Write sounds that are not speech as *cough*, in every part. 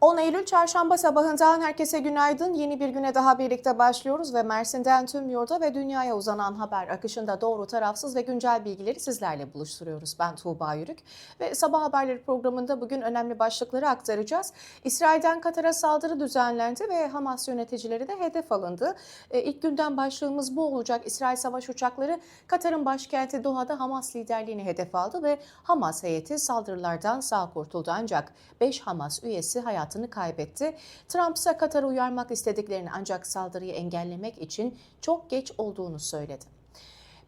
10 Eylül çarşamba sabahından herkese günaydın. Yeni bir güne daha birlikte başlıyoruz ve Mersin'den tüm yurda ve dünyaya uzanan haber akışında doğru, tarafsız ve güncel bilgileri sizlerle buluşturuyoruz. Ben Tuğba Yürük ve Sabah Haberleri programında bugün önemli başlıkları aktaracağız. İsrail'den Katar'a saldırı düzenlendi ve Hamas yöneticileri de hedef alındı. E, İlk günden başlığımız bu olacak. İsrail savaş uçakları Katar'ın başkenti Doha'da Hamas liderliğini hedef aldı ve Hamas heyeti saldırılardan sağ kurtuldu ancak 5 Hamas üyesi hayatını kaybetti. Trump ise Katar'ı uyarmak istediklerini ancak saldırıyı engellemek için çok geç olduğunu söyledi.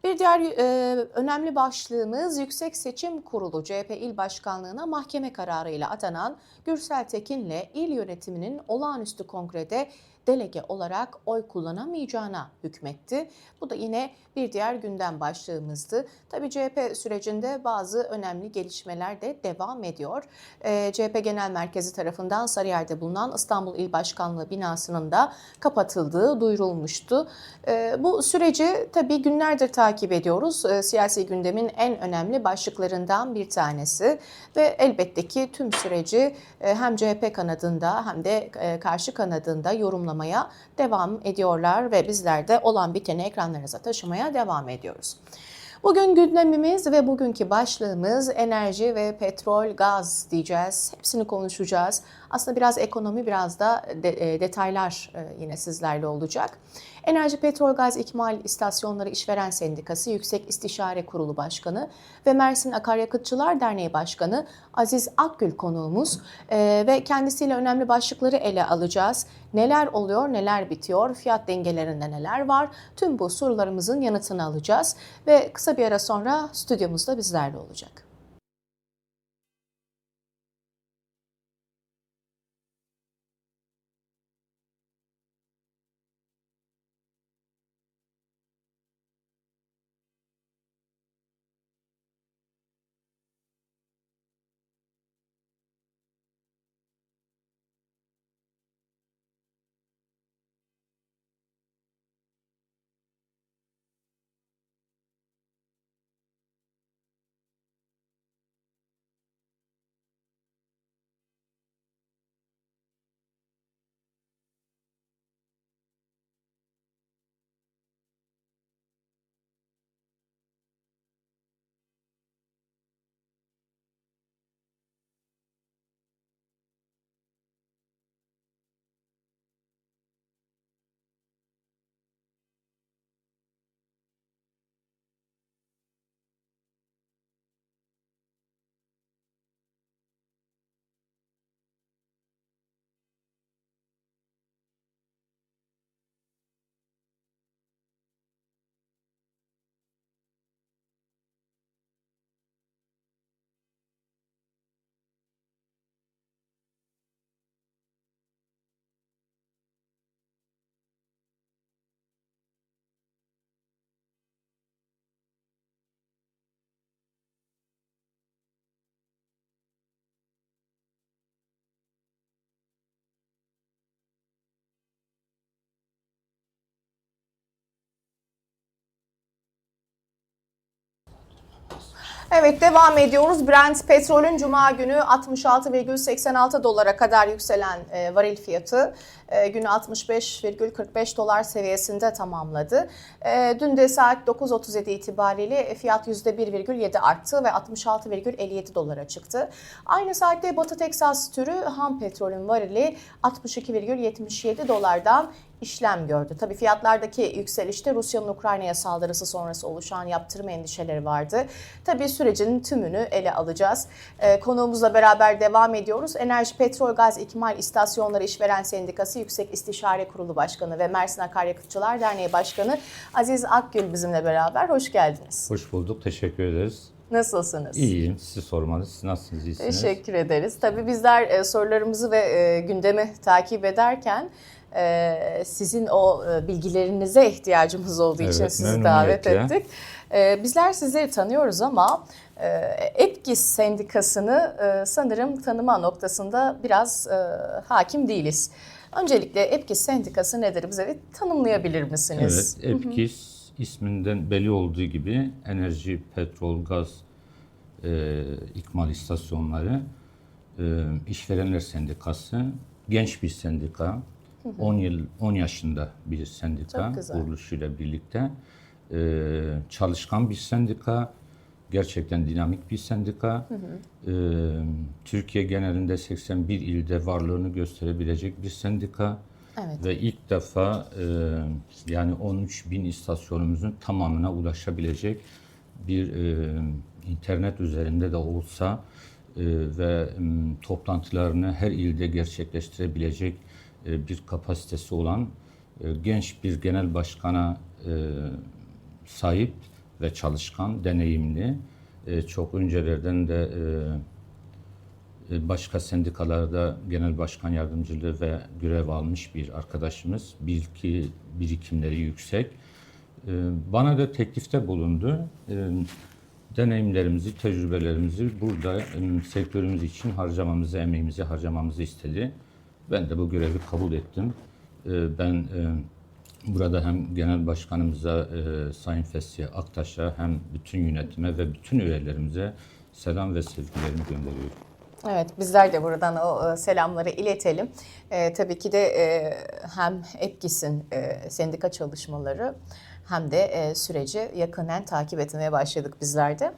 Bir diğer e, önemli başlığımız Yüksek Seçim Kurulu CHP İl Başkanlığı'na mahkeme kararıyla atanan Gürsel Tekin'le il yönetiminin olağanüstü kongrede delege olarak oy kullanamayacağına hükmetti. Bu da yine bir diğer gündem başlığımızdı. Tabii CHP sürecinde bazı önemli gelişmeler de devam ediyor. Ee, CHP Genel Merkezi tarafından Sarıyer'de bulunan İstanbul İl Başkanlığı binasının da kapatıldığı duyurulmuştu. Ee, bu süreci tabii günlerdir takip ediyoruz. Ee, siyasi gündemin en önemli başlıklarından bir tanesi ve elbette ki tüm süreci e, hem CHP kanadında hem de e, karşı kanadında yorumlamaya devam ediyorlar ve bizler de olan biteni ekranlarınıza taşımaya devam ediyoruz. Bugün gündemimiz ve bugünkü başlığımız enerji ve petrol, gaz diyeceğiz. Hepsini konuşacağız. Aslında biraz ekonomi, biraz da de- e, detaylar e, yine sizlerle olacak. Enerji, Petrol, Gaz İkmal İstasyonları İşveren Sendikası Yüksek İstişare Kurulu Başkanı ve Mersin Akaryakıtçılar Derneği Başkanı Aziz Akgül konuğumuz Ee, ve kendisiyle önemli başlıkları ele alacağız. Neler oluyor, neler bitiyor, fiyat dengelerinde neler var? Tüm bu sorularımızın yanıtını alacağız ve kısa bir ara sonra stüdyomuzda bizlerle olacak. Evet devam ediyoruz. Brent petrolün cuma günü 66,86 dolara kadar yükselen e, varil fiyatı e, günü 65,45 dolar seviyesinde tamamladı. E, dün de saat 9.37 itibariyle fiyat %1,7 arttı ve 66,57 dolara çıktı. Aynı saatte Batı Teksas türü ham petrolün varili 62,77 dolardan işlem gördü. Tabii fiyatlardaki yükselişte Rusya'nın Ukrayna'ya saldırısı sonrası oluşan yaptırım endişeleri vardı. Tabii sürecin tümünü ele alacağız. Ee, konuğumuzla beraber devam ediyoruz. Enerji, Petrol, Gaz İkmal İstasyonları İşveren Sendikası Yüksek İstişare Kurulu Başkanı ve Mersin Akaryakıtçılar Derneği Başkanı Aziz Akgül bizimle beraber. Hoş geldiniz. Hoş bulduk, teşekkür ederiz. Nasılsınız? İyiyim, sizi sormanız. Siz nasılsınız, iyisiniz? Teşekkür ederiz. Tabii bizler e, sorularımızı ve e, gündemi takip ederken e, sizin o e, bilgilerinize ihtiyacımız olduğu için Evet, sizi davet ettik. E, bizler sizleri tanıyoruz ama e, EPGİS Sendikası'nı e, sanırım tanıma noktasında biraz e, hakim değiliz. Öncelikle EPGİS Sendikası nedir bize bir tanımlayabilir misiniz? Evet, EPKİS isminden belli olduğu gibi enerji, petrol, gaz e, ikmal istasyonları e, İşverenler Sendikası genç bir sendika. 10 yıl 10 yaşında bir sendika kuruluşuyla birlikte e, çalışkan bir sendika. Gerçekten dinamik bir sendika. E, Türkiye genelinde 81 ilde varlığını gösterebilecek bir sendika. Evet. Ve ilk defa e, yani 13 bin istasyonumuzun tamamına ulaşabilecek bir e, internet üzerinde de olsa e, ve m, toplantılarını her ilde gerçekleştirebilecek bir kapasitesi olan e, genç bir genel başkana e, sahip ve çalışkan, deneyimli, e, çok öncelerden de e, e, başka sendikalarda genel başkan yardımcılığı ve görev almış bir arkadaşımız. Bilgi birikimleri yüksek. E, Bana da teklifte bulundu. E, Deneyimlerimizi, tecrübelerimizi burada e, sektörümüz için harcamamızı, emeğimizi harcamamızı istedi. Ben de bu görevi kabul ettim. E, Ben e, burada hem genel başkanımıza e, Sayın Fesliye Aktaş'a hem bütün yönetime ve bütün üyelerimize selam ve sevgilerimi gönderiyorum. Evet, bizler de buradan o e, selamları iletelim. E, tabii ki de e, hem EPGİS'in e, sendika çalışmaları hem de e, süreci yakından takip etmeye başladık bizler de.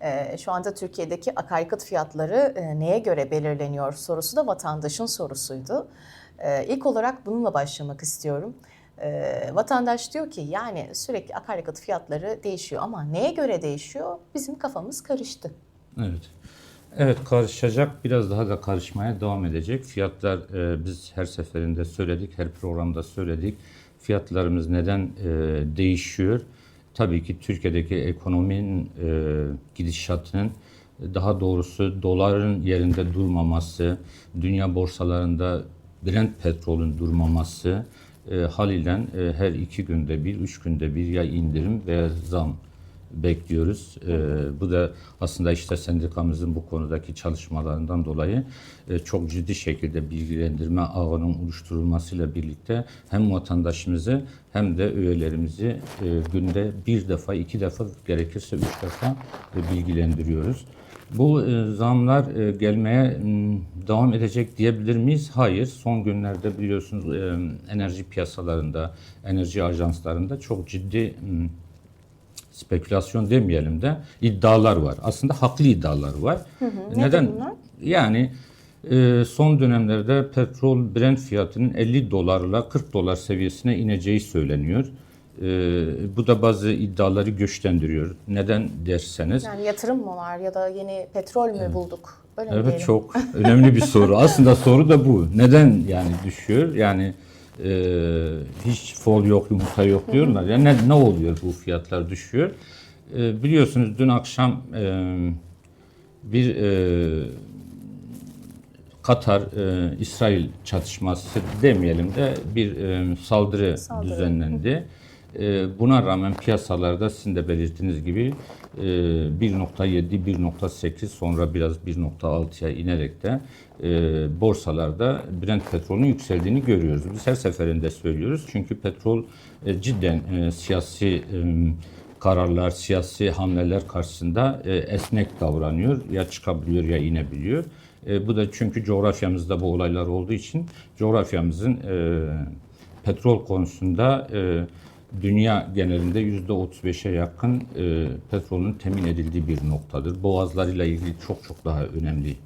E, şu anda Türkiye'deki akaryakıt fiyatları e, neye göre belirleniyor sorusu da vatandaşın sorusuydu. E, ilk olarak bununla başlamak istiyorum. E, vatandaş diyor ki yani sürekli akaryakıt fiyatları değişiyor ama neye göre değişiyor? Bizim kafamız karıştı. Evet. Evet karışacak. Biraz daha da karışmaya devam edecek. Fiyatlar e, biz her seferinde söyledik, her programda söyledik. Fiyatlarımız neden e, değişiyor? Tabii ki Türkiye'deki ekonominin e, gidişatının daha doğrusu doların yerinde durmaması, dünya borsalarında Brent petrolün durmaması e, haliyle e, her iki günde bir, üç günde bir ya indirim veya zam bekliyoruz. Ee, bu da aslında işte sendikamızın bu konudaki çalışmalarından dolayı e, çok ciddi şekilde bilgilendirme ağının oluşturulmasıyla birlikte hem vatandaşımızı hem de üyelerimizi e, günde bir defa, iki defa gerekirse üç defa e, bilgilendiriyoruz. Bu e, zamlar e, gelmeye m, devam edecek diyebilir miyiz? Hayır. Son günlerde biliyorsunuz e, enerji piyasalarında, enerji ajanslarında çok ciddi m, spekülasyon demeyelim de iddialar var. Aslında haklı iddialar var. Neden? bunlar? Yani e, son dönemlerde petrol Brent fiyatının 50 dolarla 40 dolar seviyesine ineceği söyleniyor. E, bu da bazı iddiaları güçlendiriyor. Neden derseniz Yani yatırım mı var ya da yeni petrol mü bulduk? Öyle Evet diyelim? çok önemli bir soru. Aslında soru da bu. Neden yani düşüyor? Yani e, hiç fol yok, yumurta yok diyorlar. Yani ne, ne oluyor bu fiyatlar düşüyor? E, biliyorsunuz dün akşam e, bir e, Katar e, İsrail çatışması demeyelim de bir e, saldırı, Saldırı. düzenlendi. E, buna rağmen piyasalarda sizin de belirttiğiniz gibi e, 1.7, 1.8 sonra biraz 1.6'ya inerek de e, borsalarda Brent petrolün yükseldiğini görüyoruz. Biz her seferinde söylüyoruz çünkü petrol e, cidden e, siyasi kararlar, siyasi hamleler karşısında esnek davranıyor. Ya çıkabiliyor ya inebiliyor. Bu da çünkü coğrafyamızda bu olaylar olduğu için coğrafyamızın petrol konusunda dünya genelinde yüzde 35'e yakın e, petrolün temin edildiği bir noktadır. Boğazlarıyla ilgili çok çok daha önemli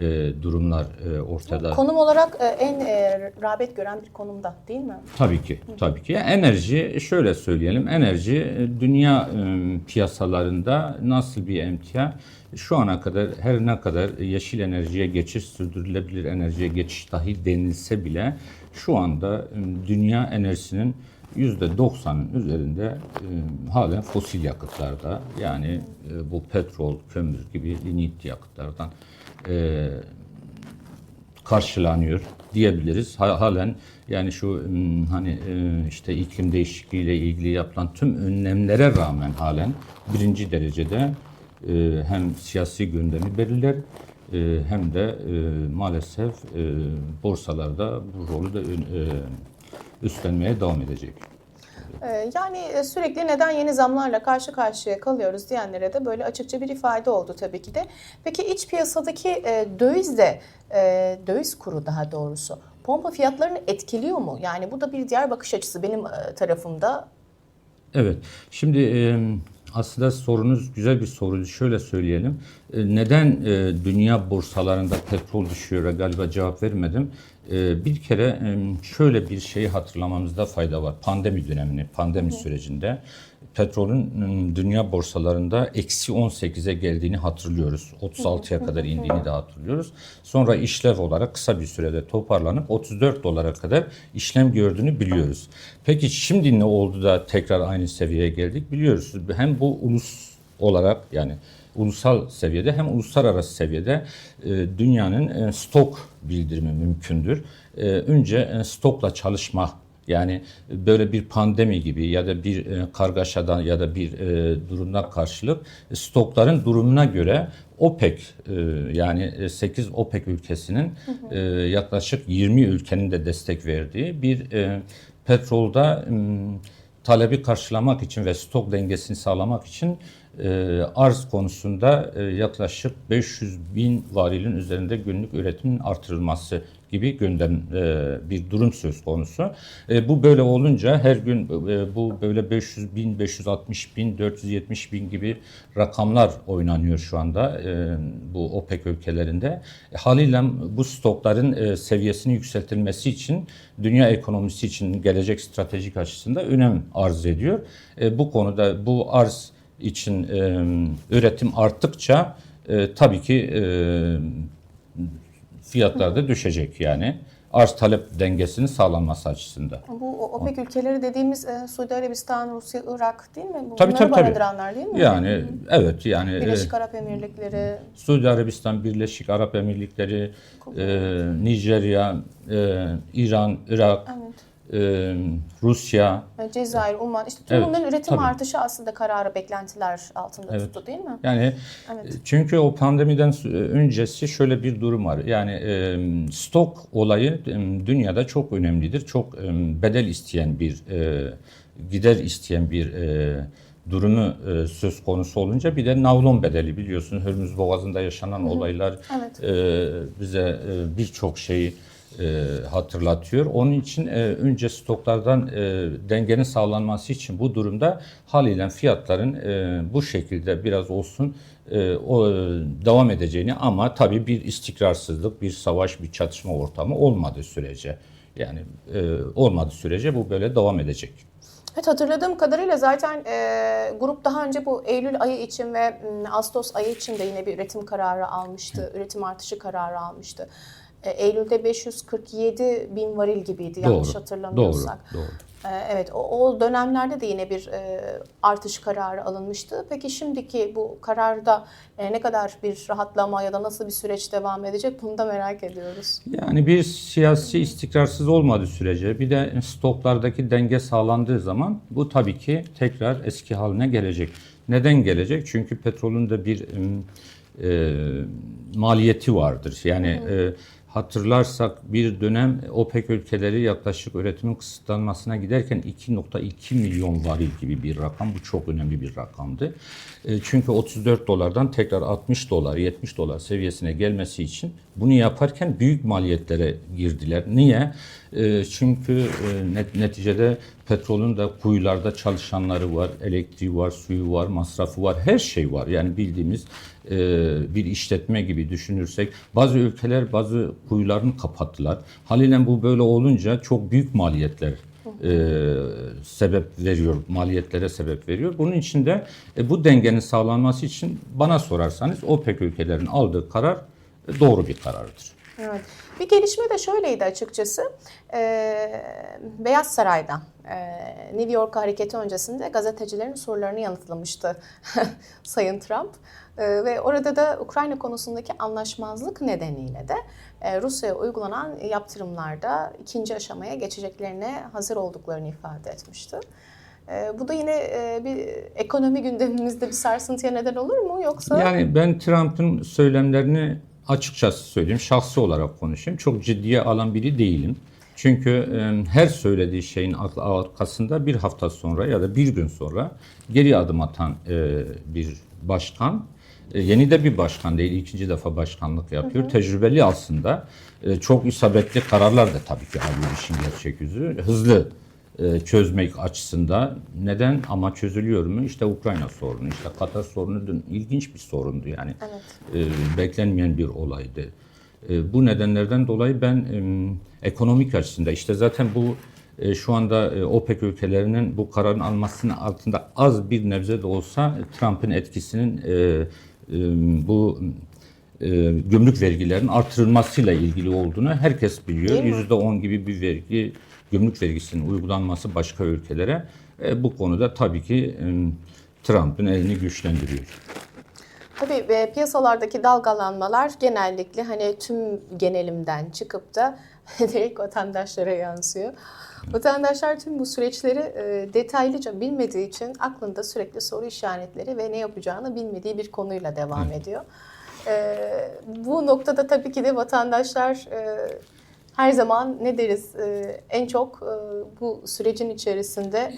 e, durumlar e, ortada. Konum olarak e, en e, rağbet gören bir konumda değil mi? Tabii ki, tabii ki. Enerji, şöyle söyleyelim, enerji e, dünya e, piyasalarında nasıl bir emtia? Şu ana kadar her ne kadar yeşil enerjiye geçiş, sürdürülebilir enerjiye geçiş dahi denilse bile şu anda e, dünya enerjisinin %90'ın üzerinde e, halen fosil yakıtlarda yani e, bu petrol, kömür gibi lignit yakıtlardan e, karşılanıyor diyebiliriz. Ha- Halen yani şu hani e, işte iklim değişikliğiyle ilgili yapılan tüm önlemlere rağmen halen birinci derecede e, hem siyasi gündemi belirler e, hem de maalesef borsalarda bu rolü de üstlenmeye devam edecek. Ee, Yani e, sürekli neden yeni zamlarla karşı karşıya kalıyoruz diyenlere de böyle açıkça bir ifade oldu tabii ki de. Peki iç piyasadaki e, döviz de, e, döviz kuru daha doğrusu pompa fiyatlarını etkiliyor mu? Yani bu da bir diğer bakış açısı benim tarafımda. Evet. Şimdi aslında sorunuz güzel bir soruydu. Şöyle söyleyelim. Neden dünya borsalarında petrol düşüyor? Galiba cevap vermedim. E, Bir kere şöyle bir şeyi hatırlamamızda fayda var. Pandemi dönemini, pandemi sürecinde petrolün dünya borsalarında eksi 18'e geldiğini hatırlıyoruz. 36'ya kadar indiğini de hatırlıyoruz. Sonra işlev olarak kısa bir sürede toparlanıp 34 dolara kadar işlem gördüğünü biliyoruz. Peki şimdi ne oldu da tekrar aynı seviyeye geldik biliyoruz. Hem bu ulus olarak yani ulusal seviyede hem uluslararası seviyede e, dünyanın e, stok bildirimi mümkündür. E, önce stokla çalışma yani böyle bir pandemi gibi ya da bir kargaşadan ya da bir durumdan karşılık stokların durumuna göre OPEC yani e, 8 OPEC ülkesinin yaklaşık 20 ülkenin de destek verdiği bir petrolda talebi karşılamak için ve stok dengesini sağlamak için e, arz konusunda e, yaklaşık 500 bin varilin üzerinde günlük üretimin artırılması gibi gündem e, bir durum söz konusu. E, bu böyle olunca her gün e, bu böyle 500 bin, 560 bin, 470 bin gibi rakamlar oynanıyor şu anda e, bu OPEC ülkelerinde. E, haliyle bu stokların e, seviyesini yükseltilmesi için dünya ekonomisi için gelecek stratejik açısında önem arz ediyor. E, bu konuda bu arz için e, üretim arttıkça e, tabii ki e, fiyatlar da düşecek yani. Arz talep dengesinin sağlanması açısından. Bu OPEC ülkeleri dediğimiz e, Suudi Arabistan, Rusya, Irak değil mi? Bu- Tabii, Bunları tabii, tabii. barındıranlar değil mi? Yani evet yani e, Birleşik Arap Emirlikleri, Suudi Arabistan, Birleşik Arap Emirlikleri, e, Nijerya, e, İran, Irak, evet. E, Rusya, e, Cezayir, Umman. İşte tüm Evet, bunların üretim tabii. artışı aslında kararı beklentiler altında Evet. tuttu değil mi? Yani Evet. e, çünkü o pandemiden s- öncesi şöyle bir durum var. Yani e, stok olayı e, dünyada çok önemlidir. Çok e, bedel isteyen bir e, gider isteyen bir e, durumu e, söz konusu olunca bir de navlun bedeli biliyorsun Hürmüz Boğazı'nda yaşanan olaylar Evet. e, bize e, birçok şeyi e, hatırlatıyor. Onun için e, önce stoklardan e, dengenin sağlanması için bu durumda haliyle fiyatların e, bu şekilde biraz olsun e, o, e, devam edeceğini ama tabii bir istikrarsızlık, bir savaş, bir çatışma ortamı olmadığı sürece yani e, olmadığı sürece bu böyle devam edecek. Evet hatırladığım kadarıyla zaten e, grup daha önce bu Eylül ayı için ve m, Ağustos ayı için de yine bir üretim kararı almıştı. Üretim artışı kararı almıştı. E, Eylül'de 547 bin varil gibiydi yanlış Doğru, hatırlamıyorsak. Doğru, doğru. E, Evet, o, o dönemlerde de yine bir e, artış kararı alınmıştı. Peki şimdiki bu kararda e, ne kadar bir rahatlama ya da nasıl bir süreç devam edecek bunu da merak ediyoruz. Yani bir siyasi istikrarsız olmadığı sürece bir de stoklardaki denge sağlandığı zaman bu tabii ki tekrar eski haline gelecek. Neden gelecek? Çünkü petrolün de bir e, maliyeti vardır. Yani e, hatırlarsak bir dönem OPEC ülkeleri yaklaşık üretimin kısıtlanmasına giderken 2.2 milyon varil gibi bir rakam. Bu çok önemli bir rakamdı. E, çünkü 34 dolardan tekrar 60 dolar, 70 dolar seviyesine gelmesi için bunu yaparken büyük maliyetlere girdiler. Niye? E, çünkü e, net, neticede petrolün de kuyularda çalışanları var, elektriği var, suyu var, masrafı var, her şey var. Yani bildiğimiz e, bir işletme gibi düşünürsek bazı ülkeler bazı kuyularını kapattılar. Haliyle bu böyle olunca çok büyük maliyetler e, sebep veriyor, maliyetlere sebep veriyor. Bunun için de e, bu dengenin sağlanması için bana sorarsanız OPEC ülkelerin aldığı karar e, doğru bir karardır. Evet. Bir gelişme de şöyleydi açıkçası. Ee, Beyaz Saray'da e, New York hareketi öncesinde gazetecilerin sorularını yanıtlamıştı *laughs* Sayın Trump. Ee, ve orada da Ukrayna konusundaki anlaşmazlık nedeniyle de e, Rusya'ya uygulanan yaptırımlarda ikinci aşamaya geçeceklerine hazır olduklarını ifade etmişti. Ee, bu da yine e, bir ekonomi gündemimizde bir sarsıntıya neden olur mu yoksa? Yani ben Trump'ın söylemlerini açıkçası söyleyeyim, şahsi olarak konuşayım. Çok ciddiye alan biri değilim. Çünkü e, her söylediği şeyin ar- arkasında bir hafta sonra ya da bir gün sonra geri adım atan e, bir başkan, e, yeni de bir başkan değil, ikinci defa başkanlık yapıyor. Tecrübeli aslında. Çok isabetli kararlar da tabii ki alıyor işin gerçek yüzü. Hızlı çözmek açısından neden ama çözülüyor mu? İşte Ukrayna sorunu, işte Katar sorunu dün ilginç bir sorundu yani. E, beklenmeyen bir olaydı. E, bu nedenlerden dolayı ben ekonomik açısından işte zaten bu e, şu anda e, OPEC ülkelerinin bu kararın almasının altında az bir nebze de olsa Trump'ın etkisinin bu gümrük vergilerinin artırılmasıyla ilgili olduğunu herkes biliyor. Yüzde on gibi bir vergi, gümrük vergisinin uygulanması başka ülkelere bu konuda tabii ki Trump'ın elini güçlendiriyor. Tabii e, piyasalardaki dalgalanmalar genellikle hani tüm genelimden çıkıp da *laughs* direkt vatandaşlara yansıyor. Vatandaşlar tüm bu süreçleri e, detaylıca bilmediği için aklında sürekli soru işaretleri ve ne yapacağını bilmediği bir konuyla devam ediyor. E, bu noktada tabii ki de vatandaşlar e, her zaman ne deriz e, en çok e, bu sürecin içerisinde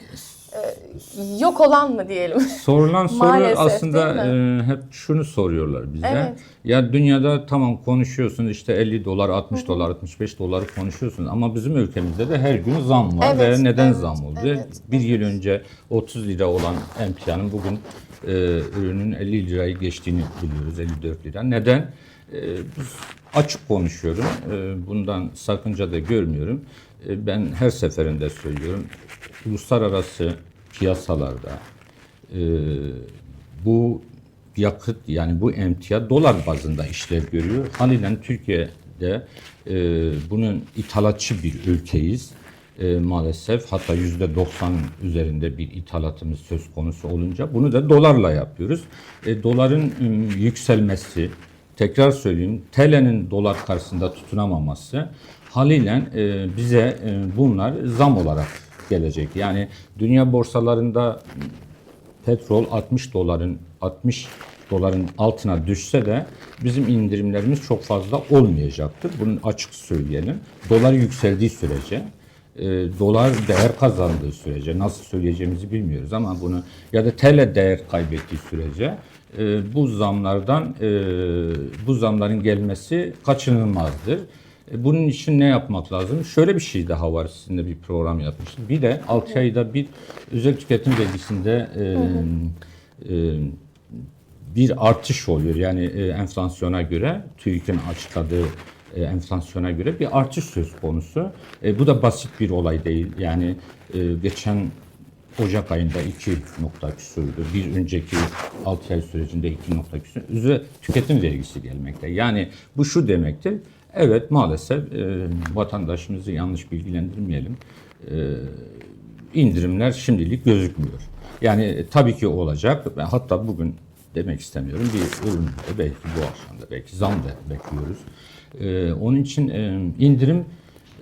yok olan mı diyelim? Sorulan *laughs* soru Maalesef, aslında e, hep şunu soruyorlar bize. Evet. Ya dünyada tamam konuşuyorsunuz işte 50 dolar, 60 dolar, 65 doları konuşuyorsunuz ama bizim ülkemizde de her gün zam var Evet, ve neden evet, zam oldu? evet, bir yıl önce 30 lira olan emtianın bugün e, ürünün 50 lirayı geçtiğini biliyoruz, 54 lira. Neden? E, biz açık konuşuyorum. E, bundan sakınca da görmüyorum. E, ben her seferinde söylüyorum. Uluslararası piyasalarda e, bu yakıt yani bu emtia dolar bazında işlev görüyor. Haliyle Türkiye'de e, bunun ithalatçı bir ülkeyiz. E, maalesef hatta yüzde 90 üzerinde bir ithalatımız söz konusu olunca bunu da dolarla yapıyoruz. E, doların yükselmesi, tekrar söyleyeyim TL'nin dolar karşısında tutunamaması haliyle e, bize e, bunlar zam olarak gelecek. Yani dünya borsalarında petrol 60 doların 60 doların altına düşse de bizim indirimlerimiz çok fazla olmayacaktır. Bunu açık söyleyelim. Dolar yükseldiği sürece e, dolar değer kazandığı sürece nasıl söyleyeceğimizi bilmiyoruz ama bunu ya da TL değer kaybettiği sürece e, bu zamlardan e, bu zamların gelmesi kaçınılmazdır. E, Bunun için ne yapmak lazım? Şöyle bir şey daha var sizinle bir program yapmıştık. Bir de 6 ayda bir özel tüketim vergisinde e, e, bir artış oluyor. Yani e, enflasyona göre, TÜİK'in açıkladığı e, enflasyona göre bir artış söz konusu. E, bu da basit bir olay değil. Yani e, geçen Ocak ayında 2 nokta küsürdü. Bir önceki 6 ay sürecinde 2 nokta küsür. Üzerine tüketim vergisi gelmekte. Yani bu şu demektir. Evet maalesef e, vatandaşımızı yanlış bilgilendirmeyelim. E, indirimler şimdilik gözükmüyor. Yani e, tabii ki olacak. Ben hatta bugün demek istemiyorum bir ürün de belki bu akşam da belki zam da bekliyoruz. E, onun için e, indirim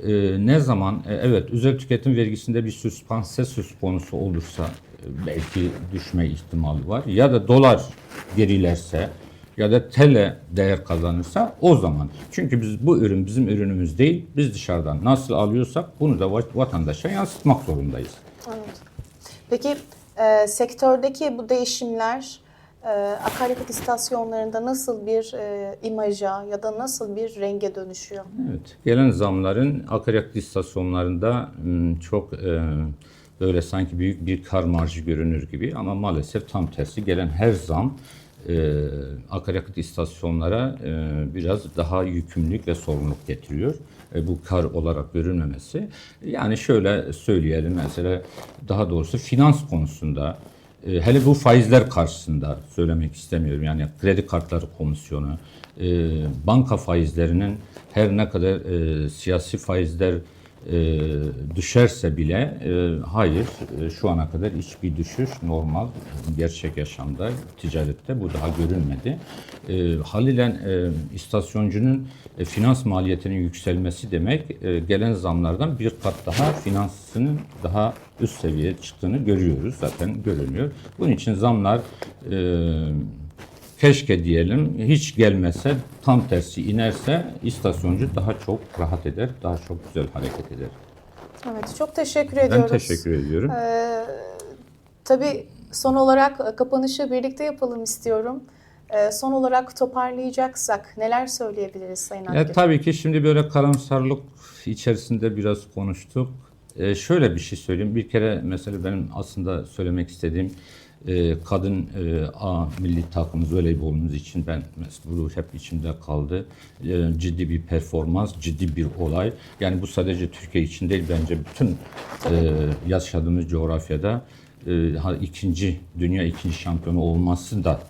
e, ne zaman e, evet özel tüketim vergisinde bir süspanse söz konusu olursa e, belki düşme ihtimali var ya da dolar gerilerse ya da TL değer kazanırsa o zaman. Çünkü biz bu ürün bizim ürünümüz değil. Biz dışarıdan nasıl alıyorsak bunu da va- vatandaşa yansıtmak zorundayız. Evet. Peki e, sektördeki bu değişimler e, akaryakıt istasyonlarında nasıl bir e, imaja ya da nasıl bir renge dönüşüyor? Evet. Gelen zamların akaryakıt istasyonlarında çok e, böyle sanki büyük bir kar marjı görünür gibi ama maalesef tam tersi gelen her zam e, akaryakıt istasyonlara e, biraz daha yükümlülük ve sorumluluk getiriyor. E, bu kar olarak görünmemesi. Yani şöyle söyleyelim mesela daha doğrusu finans konusunda e, hele bu faizler karşısında söylemek istemiyorum. Yani kredi kartları komisyonu, e, banka faizlerinin her ne kadar e, siyasi faizler e, düşerse bile e, hayır e, şu ana kadar hiçbir düşüş normal gerçek yaşamda ticarette bu daha görülmedi. E, haliyle e, istasyoncunun e, finans maliyetinin yükselmesi demek e, gelen zamlardan bir kat daha finansının daha üst seviyeye çıktığını görüyoruz zaten görünüyor. Bunun için zamlar e, keşke diyelim hiç gelmese tam tersi inerse istasyoncu daha çok rahat eder, daha çok güzel hareket eder. Evet, çok teşekkür Ben ediyoruz. teşekkür ediyorum. Ee, tabii son olarak e, kapanışı birlikte yapalım istiyorum. Ee, son olarak toparlayacaksak neler söyleyebiliriz Sayın Akgül? tabii ki şimdi böyle karamsarlık içerisinde biraz konuştuk. Ee, şöyle bir şey söyleyeyim. Bir kere mesela benim aslında söylemek istediğim e, kadın e, A milli takımımız voleybolumuz için ben bu hep içimde kaldı. E, ciddi bir performans, ciddi bir olay. Yani bu sadece Türkiye için değil bence bütün e, yaşadığımız coğrafyada e, ikinci dünya ikinci şampiyonu olması da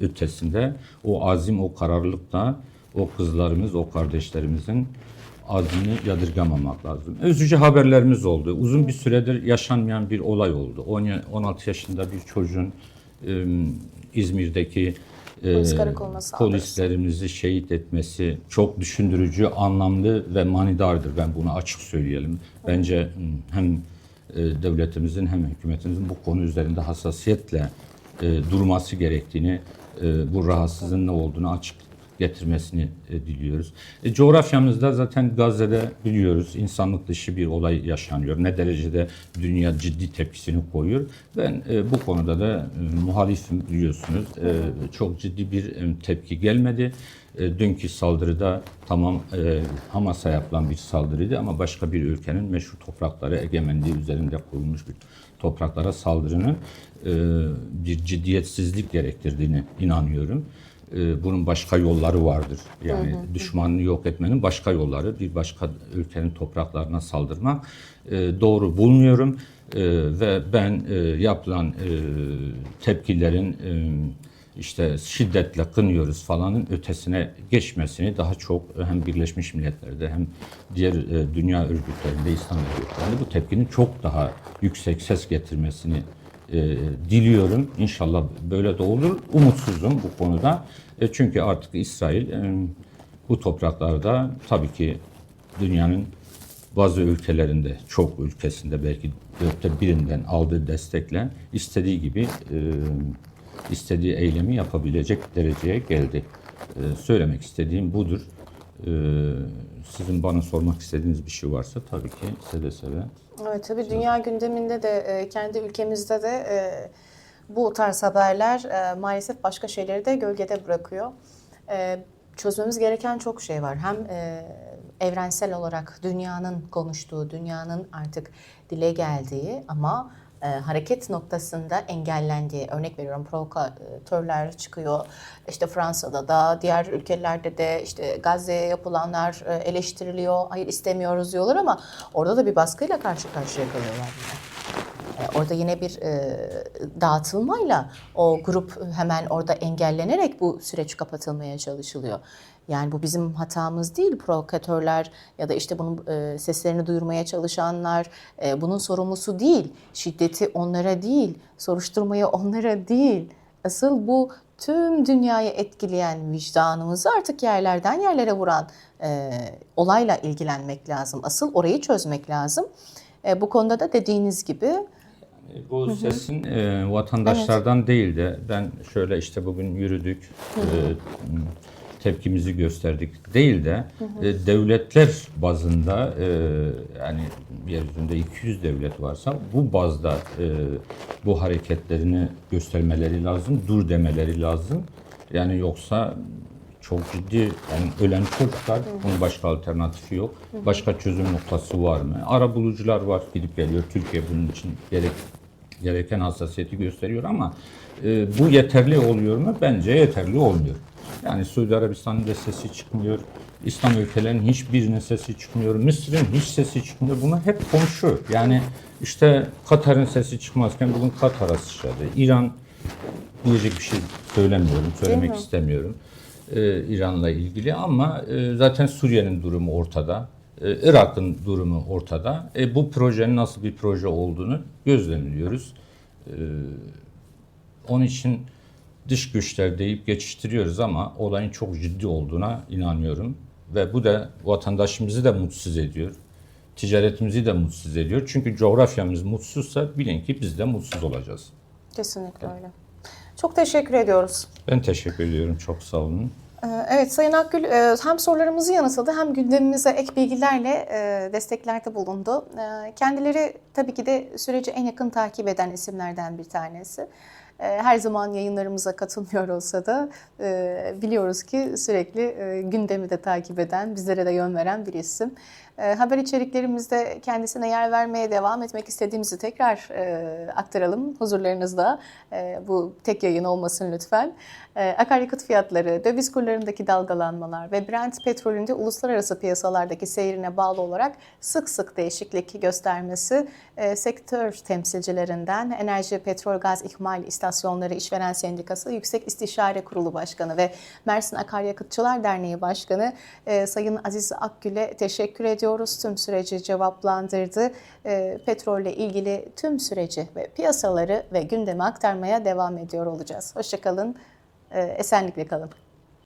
ötesinde o azim, o kararlılıkla o kızlarımız, o kardeşlerimizin azmini yadırgamamak lazım. Üzücü haberlerimiz oldu. Uzun bir süredir yaşanmayan bir olay oldu. 10 ya- 16 yaşında bir çocuğun e, İzmir'deki Polis saldırısı. polislerimizi şehit etmesi çok düşündürücü, anlamlı ve manidardır. Ben bunu açık söyleyelim. Bence m, hem devletimizin hem hükümetimizin bu konu üzerinde hassasiyetle durması gerektiğini, bu rahatsızlığın ne olduğunu açık getirmesini e, diliyoruz. E, coğrafyamızda zaten Gazze'de biliyoruz insanlık dışı bir olay yaşanıyor. Ne derecede dünya ciddi tepkisini koyuyor. Ben e, bu konuda da e, muhalifim biliyorsunuz. E, çok ciddi bir e, tepki gelmedi. E, dünkü saldırıda tamam e, Hamas'a yapılan bir saldırıydı ama başka bir ülkenin meşru toprakları egemenliği üzerinde kurulmuş bir topraklara saldırının e, bir ciddiyetsizlik gerektirdiğini inanıyorum. E, bunun başka yolları vardır. Yani düşmanını yok etmenin başka yolları, bir başka ülkenin topraklarına saldırmak e, doğru bulmuyorum. E, ve ben e, yapılan e, tepkilerin e, işte şiddetle kınıyoruz falanın ötesine geçmesini daha çok hem Birleşmiş Milletler'de hem diğer e, dünya örgütlerinde, İslam örgütlerinde bu tepkinin çok daha yüksek ses getirmesini e, diliyorum. İnşallah böyle de olur. Umutsuzum bu konuda. E, çünkü artık İsrail e, bu topraklarda tabii ki dünyanın bazı ülkelerinde, çok ülkesinde belki dörtte birinden aldığı destekle istediği gibi e, istediği eylemi yapabilecek dereceye geldi. E, söylemek istediğim budur. E, sizin bana sormak istediğiniz bir şey varsa tabii ki seve seve Evet tabii dünya gündeminde de e, kendi ülkemizde de e, bu tarz haberler e, maalesef başka şeyleri de gölgede bırakıyor. Çözmemiz gereken çok şey var. Hem evrensel olarak dünyanın konuştuğu, dünyanın artık dile geldiği ama e, hareket noktasında engellendiği, örnek veriyorum provokatörler çıkıyor. İşte Fransa'da da, diğer ülkelerde de işte Gazze'ye yapılanlar e, eleştiriliyor. Hayır istemiyoruz diyorlar ama orada da bir baskıyla karşı karşıya kalıyorlar yine. E, Orada yine bir e, dağıtılmayla o grup hemen orada engellenerek bu süreç kapatılmaya çalışılıyor. Yani bu bizim hatamız değil. Provokatörler ya da işte bunun e, seslerini duyurmaya çalışanlar e, bunun sorumlusu değil. Şiddeti onlara değil, soruşturmayı onlara değil. Asıl bu tüm dünyayı etkileyen vicdanımızı artık yerlerden yerlere vuran e, olayla ilgilenmek lazım. Asıl orayı çözmek lazım. E, bu konuda da dediğiniz gibi Bu sesin e, vatandaşlardan değil de ben şöyle işte bugün yürüdük, e, tepkimizi gösterdik değil de e, devletler bazında e, yani yeryüzünde 200 devlet varsa bu bazda e, bu hareketlerini göstermeleri lazım, dur demeleri lazım. Yani yoksa çok ciddi yani ölen çocuklar bunun başka alternatifi yok. Başka çözüm noktası var mı? Ara bulucular var gidip geliyor. Türkiye bunun için gerek gereken hassasiyeti gösteriyor ama e, bu yeterli oluyor mu? Bence yeterli olmuyor. Yani Suudi Arabistan'ın da sesi çıkmıyor. İslam ülkelerinin hiçbirinin sesi çıkmıyor. Mısır'ın hiç sesi çıkmıyor. Bunu hep komşu. Yani işte Katar'ın sesi çıkmazken bugün Katar'a sıçradı. İran diyecek bir şey söylemiyorum, söylemek istemiyorum. Ee, İran'la ilgili ama e, zaten Suriye'nin durumu ortada. Ee, Irak'ın durumu ortada. E, bu projenin nasıl bir proje olduğunu gözlemliyoruz. Ee, onun için dış güçler deyip geçiştiriyoruz ama olayın çok ciddi olduğuna inanıyorum. Ve bu da vatandaşımızı da mutsuz ediyor. Ticaretimizi de mutsuz ediyor. Çünkü coğrafyamız mutsuzsa bilin ki biz de mutsuz olacağız. kesinlikle öyle. Çok teşekkür ediyoruz. Ben teşekkür ediyorum. Çok sağ olun. Ee, Evet Sayın Akgül e, hem sorularımızı yanıtladı hem gündemimize ek bilgilerle e, desteklerde bulundu. E, Kendileri tabii ki de süreci en yakın takip eden isimlerden bir tanesi. E, Her zaman yayınlarımıza katılmıyor olsa da e, biliyoruz ki sürekli e, gündemi de takip eden, bizlere de yön veren bir isim. E, Haber içeriklerimizde kendisine yer vermeye devam etmek istediğimizi tekrar e, aktaralım huzurlarınızda. E, bu tek yayın olmasın lütfen. E, akaryakıt fiyatları, döviz kurlarındaki dalgalanmalar ve Brent petrolünde uluslararası piyasalardaki seyrine bağlı olarak sık sık değişiklik göstermesi e, sektör temsilcilerinden Enerji Petrol Gaz İhmal İstasyonları İşveren Sendikası Yüksek İstişare Kurulu Başkanı ve Mersin Akaryakıtçılar Derneği Başkanı e, Sayın Aziz Akgül'e teşekkür ediyoruz. Tüm süreci cevaplandırdı. E, petrolle ilgili tüm süreci ve piyasaları ve gündemi aktarmaya devam ediyor olacağız. Hoşçakalın, e, esenlikle kalın.